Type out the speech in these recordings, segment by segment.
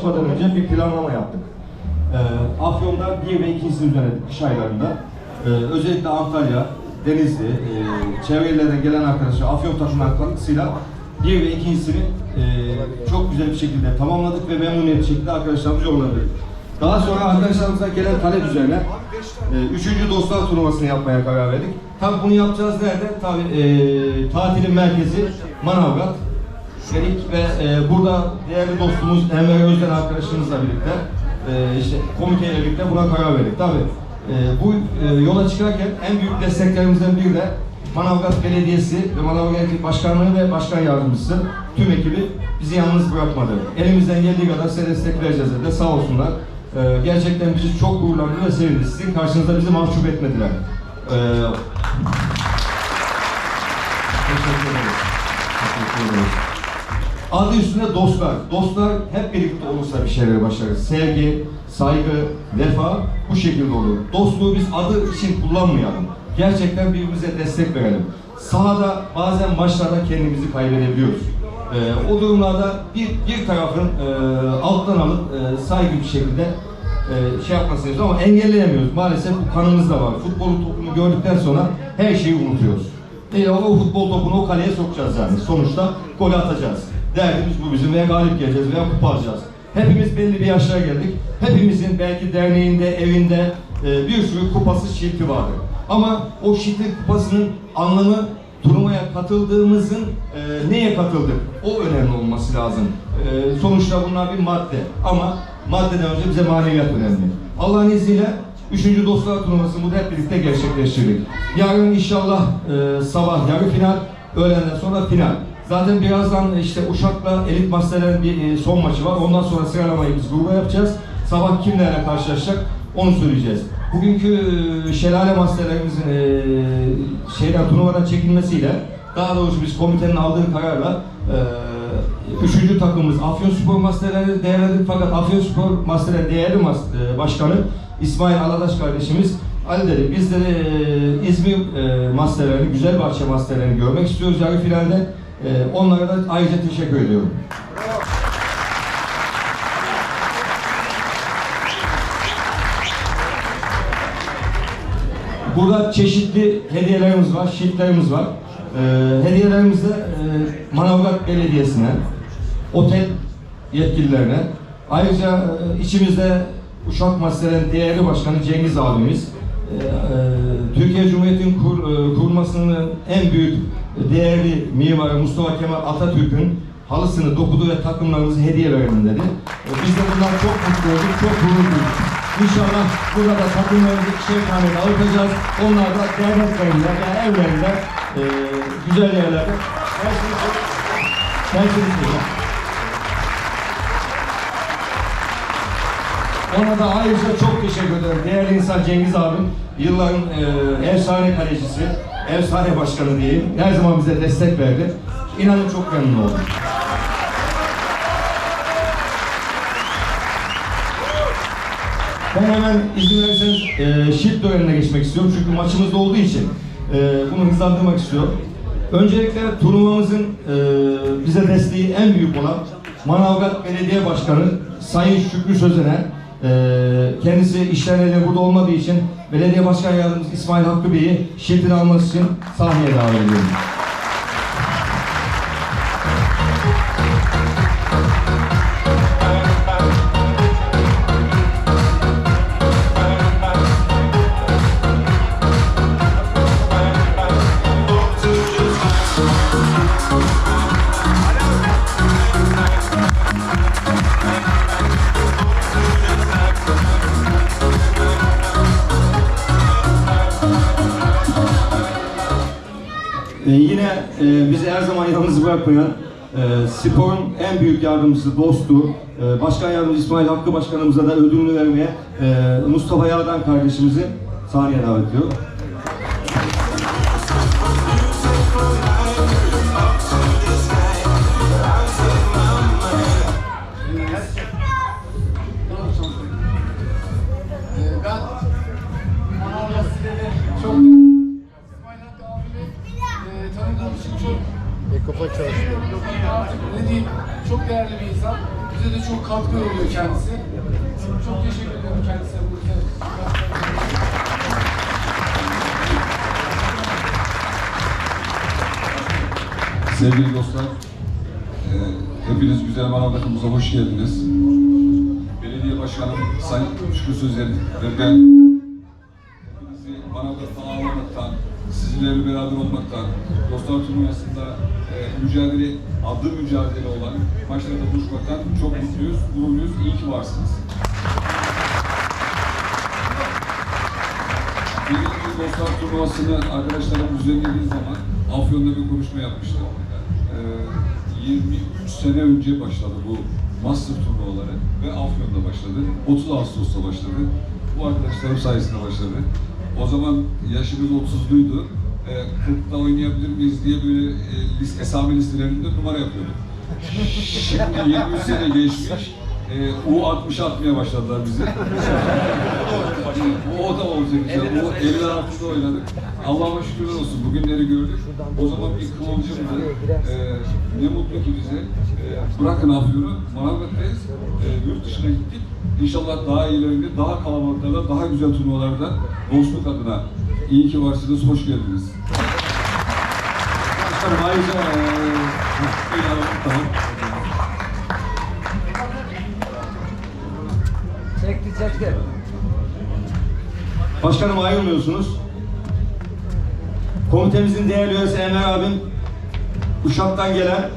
çıkmadan önce bir planlama yaptık. Ee, Afyon'da 1 ve 2. düzenledik kış aylarında. Ee, özellikle Antalya, Denizli, e, çevre illerden gelen arkadaşlar Afyon katkısıyla 1 ve 2.sini e, çok güzel bir şekilde tamamladık ve memnuniyetli şekilde arkadaşlarımızı yolladık. Daha sonra arkadaşlarımıza gelen talep üzerine e, üçüncü dostlar turnuvasını yapmaya karar verdik. Tabii bunu yapacağız nerede? Tabii e, tatilin merkezi Manavgat. Dedik ve e, burada değerli dostumuz Emre Özden arkadaşımızla birlikte e, işte komiteyle birlikte buna karar verdik. Tabii e, bu e, yola çıkarken en büyük desteklerimizden biri de Manavgat Belediyesi ve Manavgat Başkanlığı ve Başkan Yardımcısı tüm ekibi bizi yalnız bırakmadı. Elimizden geldiği kadar size destek vereceğiz dedi. Sağ olsunlar. E, gerçekten bizi çok gururlandırdı ve sevindi. Sizin karşınızda bizi mahcup etmediler. E, ederiz. Teşekkür ederiz. Adı üstünde dostlar. Dostlar hep birlikte olursa bir şeyler başarırız. Sevgi, saygı, vefa bu şekilde olur. Dostluğu biz adı için kullanmayalım. Gerçekten birbirimize destek verelim. Sahada bazen maçlarda kendimizi kaybedebiliyoruz. Ee, o durumlarda bir, bir tarafın e, alttan alıp e, saygı bir şekilde e, şey yapmasını istiyoruz ama engelleyemiyoruz. Maalesef bu kanımızda var. Futbolun toplunu gördükten sonra her şeyi unutuyoruz. E, o futbol topunu o kaleye sokacağız yani. Sonuçta gol atacağız. Derdimiz bu bizim veya galip geleceğiz veya kupa alacağız. Hepimiz belli bir yaşlara geldik. Hepimizin belki derneğinde, evinde e, bir sürü kupası şilti vardır. Ama o şilti kupasının anlamı turnuvaya katıldığımızın e, neye katıldık? O önemli olması lazım. E, sonuçta bunlar bir madde ama maddeden önce bize maneviyat önemli. Allah'ın izniyle Üçüncü Dostlar Turnuvası'nı burada hep birlikte gerçekleştirdik. Yarın inşallah e, sabah yarı final, öğlenden sonra final. Zaten birazdan işte Uşak'la Elit Master'lerin bir e, son maçı var. Ondan sonra sıralamayı biz gruba yapacağız. Sabah kimlerle karşılaşacak onu söyleyeceğiz. Bugünkü e, Şelale Master'lerimizin e, şeyden turnuvadan çekilmesiyle daha doğrusu biz komitenin aldığı kararla üçüncü takımımız Afyonspor Master'leri değerlendirdik fakat Afyonspor Master'lerin değerli başkanı İsmail Aladaş kardeşimiz Ali dedi biz de e, İzmir masterlerini, Güzelbahçe masterlerini görmek istiyoruz yarı finalde. E, onlara da ayrıca teşekkür ediyorum. Burada çeşitli hediyelerimiz var, şiltlerimiz var. E, hediyelerimiz de e, Manavgat Belediyesi'ne, otel yetkililerine, ayrıca e, içimizde Uşak Master'in değerli başkanı Cengiz abimiz, e, e, Türkiye Cumhuriyeti'nin kur, e, kurulmasının en büyük değerli mimarı Mustafa Kemal Atatürk'ün halısını dokudu ve takımlarımızı hediye verelim dedi. E, Biz de bundan çok mutlu olduk, çok gurur duyduk. İnşallah burada da takımlarımızı ikişer tane dağıtacağız. Onlar da derneklerinde veya evlerinde e, güzel yerlerde dersiniz. Dersiniz. Ona da ayrıca çok teşekkür ederim. Değerli insan Cengiz abim, yılların e, efsane kalecisi, efsane başkanı diyeyim. Her zaman bize destek verdi. İnanın çok memnun oldum. Ben hemen izin verirseniz e, şilt dönemine geçmek istiyorum. Çünkü maçımızda olduğu için e, bunu hızlandırmak istiyorum. Öncelikle turnuvamızın e, bize desteği en büyük olan Manavgat Belediye Başkanı Sayın Şükrü Sözen'e e, kendisi işlerine burada olmadığı için Belediye Başkan Yardımcısı İsmail Hakkı Bey'i şiltini alması için sahneye davet ediyorum. E, bizi her zaman yalnız bırakmayan e, sporun en büyük yardımcısı, dostu, e, Başkan Yardımcısı İsmail Hakkı Başkanımıza da ödülünü vermeye e, Mustafa Yağdan kardeşimizi sahneye davet ediyorum. Bize de çok katkı veriyor kendisi. Çok teşekkür ederim kendisine bu. Sevgili dostlar, e, hepiniz güzel Manavgat'ımıza hoş geldiniz. Belediye Başkanım Sayın Şükrü Sözer ve ben hepinizi Manavgat'ta ağırlamaktan, sizinle beraber olmaktan, Dostlar Turnuvası'nda mücadele, adlı mücadele olan maçlarda buluşmaktan çok mutluyuz, gururluyuz, iyi ki varsınız. Dediğim gibi Dostlar Turnuvası'nı arkadaşlarım düzenlediği zaman Afyon'da bir konuşma yapmıştım. Ee, 23 sene önce başladı bu Master turnuvaları ve Afyon'da başladı. 30 Ağustos'ta başladı. Bu arkadaşlarım sayesinde başladı. O zaman yaşımız 30'luydu. Ee, 40'ta oynayabilir miyiz diye böyle e, list, esami listelerinde numara yapıyorduk. Şimdi 23 sene geçmiş. E, U60 atmaya başladılar bizi. o, o da olacak işte. O 50'ler altında oynadık. Allah'a şükürler olsun. Bugünleri gördük. O zaman bir kıvılcımdı. E, ne mutlu ki bize. E, bırakın Afyon'u. Manavgat'tayız. E, yurt dışına gittik. İnşallah daha ileride, daha kalabalıklarda, daha güzel turnuvalarda dostluk adına iyi ki varsınız, hoş geldiniz. Çekti çekti. Başkanım ayrılmıyorsunuz. Komitemizin değerli üyesi Enver abim Uşak'tan gelen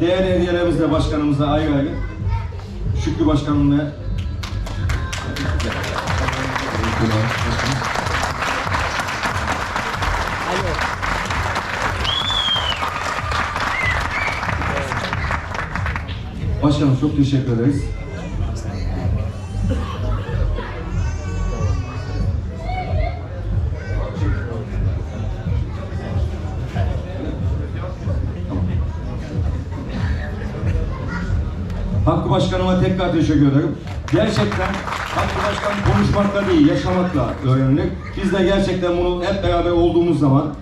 değerli hediyelerimizle başkanımıza ayrı ayrı. Şükrü Başkanım ve Başkanım çok teşekkür ederiz. Hakkı Başkanıma tekrar teşekkür ederim. Gerçekten Hakkı Başkan konuşmakla değil, yaşamakla öğrenilir. Biz de gerçekten bunu hep beraber olduğumuz zaman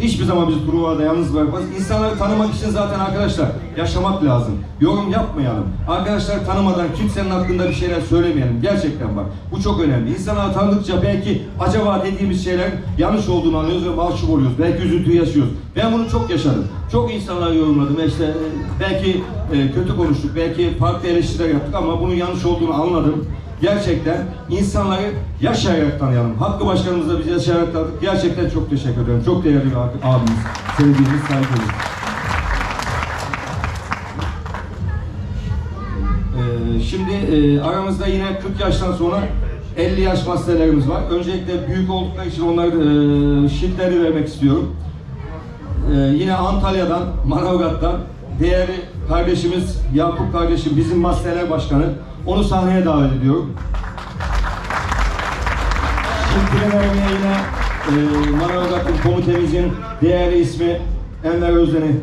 hiçbir zaman bizi Truva'da yalnız bırakmaz. İnsanları tanımak için zaten arkadaşlar yaşamak lazım. Yorum yapmayalım. Arkadaşlar tanımadan kimsenin hakkında bir şeyler söylemeyelim. Gerçekten bak bu çok önemli. İnsanları tanıdıkça belki acaba dediğimiz şeylerin yanlış olduğunu anlıyoruz ve mahcup oluyoruz. Belki üzüntü yaşıyoruz. Ben bunu çok yaşadım. Çok insanlara yorumladım. İşte e, belki e, kötü konuştuk, belki farklı eleştiriler yaptık ama bunun yanlış olduğunu anladım. Gerçekten insanları yaşayarak tanıyalım. Hakkı Başkanımız da bizi yaşayarak tanıdık. Gerçekten çok teşekkür ederim. Çok değerli bir abi- abimiz. Sevdiğimiz, saygımız. Ee, şimdi e, aramızda yine 40 yaştan sonra 50 yaş masterlerimiz var. Öncelikle büyük oldukları için onlara e, şiltleri vermek istiyorum. Ee, yine Antalya'dan, Manavgat'tan değerli kardeşimiz Yakup kardeşim, bizim masterler başkanı. Onu sahneye davet ediyorum. Şiltleri vermeye yine e, Manavgat'ın komitemizin değerli ismi Enver Özden'i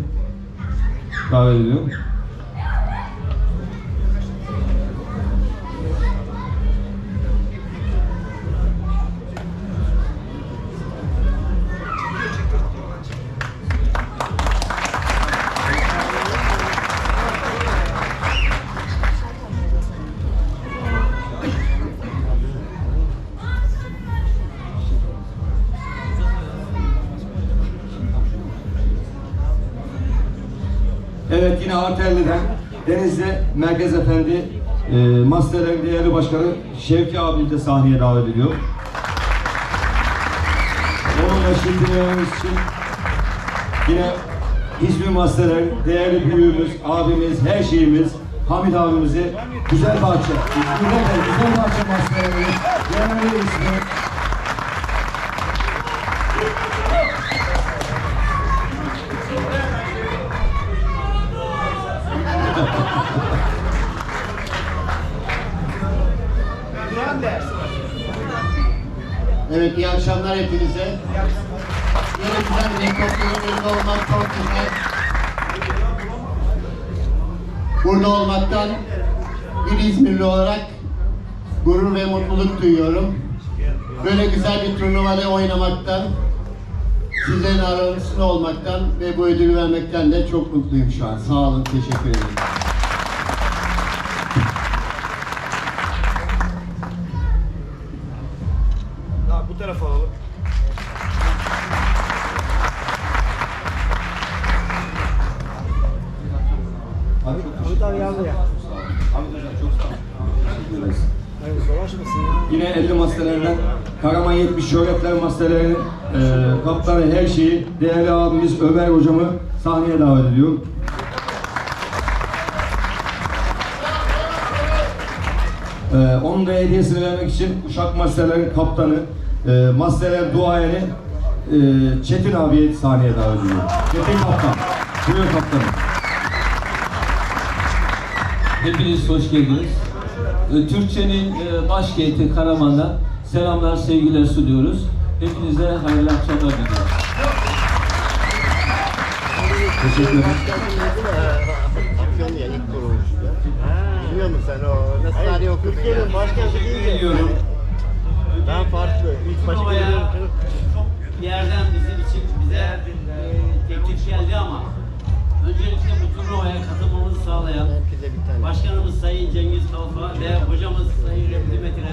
davet ediyorum. Evet yine Arterli'den Denizli Merkez Efendi e, Masterlerin değerli başkanı Şevki abi de sahneye davet ediyor. Onunla şimdi için yine İzmir Masterlerin değerli büyüğümüz, abimiz, her şeyimiz Hamit abimizi Güzel Bahçe, Güzel, Bahçe Masterlerin değerli ismi Evet iyi akşamlar hepinize. Böyle güzel bir helikopterin önünde olmak çok güzel. Burada olmaktan bir İzmirli olarak gurur ve mutluluk duyuyorum. Böyle güzel bir turnuvada oynamaktan Sizlerin aranızda olmaktan ve bu ödülü vermekten de çok mutluyum şu an. Sağ olun, teşekkür ederim. Karaman 70 Şöhretler mastelerinin e, kaptanı her şeyi değerli abimiz Ömer hocamı sahneye davet ediyorum. E, onun da hediyesini vermek için Uşak Masterlerin kaptanı, e, Masterler duayeni e, Çetin abiye sahneye davet ediyorum. Çetin kaptan. Buyur kaptanım. Hepiniz hoş geldiniz. Ee, Türkçenin e, başkenti Karaman'dan selamlar, sevgiler sunuyoruz. Hepinize hayırlı akşamlar diliyoruz. Teşekkür ederim. Afyon ya ilk kuruluştu. Biliyor musun sen o? Nasıl tarih okudun Türkiye'nin deyince Geliyorum. ben farklı. İlk geliyorum. çok bir yerden bizim için bize teklif geldi ama öncelikle bu turnuvaya katılmamızı sağlayan Başkanımız Sayın Cengiz Kalfa ve hocamız Sayın Remzi Metin'e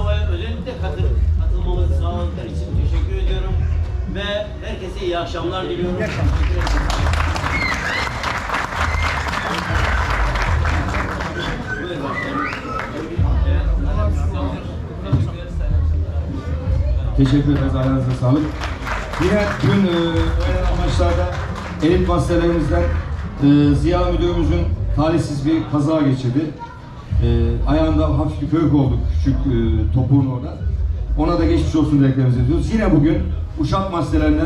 turnuvaya özellikle katıl, katılmamızı sağladıkları için teşekkür ediyorum ve herkese iyi akşamlar diliyorum. Teşekkür ederim. Buyurun başkanım. Evet. Teşekkür ederiz. Ayağınıza sağlık. Yine dün e, öğlen amaçlarda elit masterlerimizden e, Ziya Müdürümüzün talihsiz bir kaza geçirdi. E, ayağında hafif bir kırık oldu küçük e, topuğun orada. Ona da geçmiş olsun dileklerimizi ediyoruz. Yine bugün Uşak masterlerinden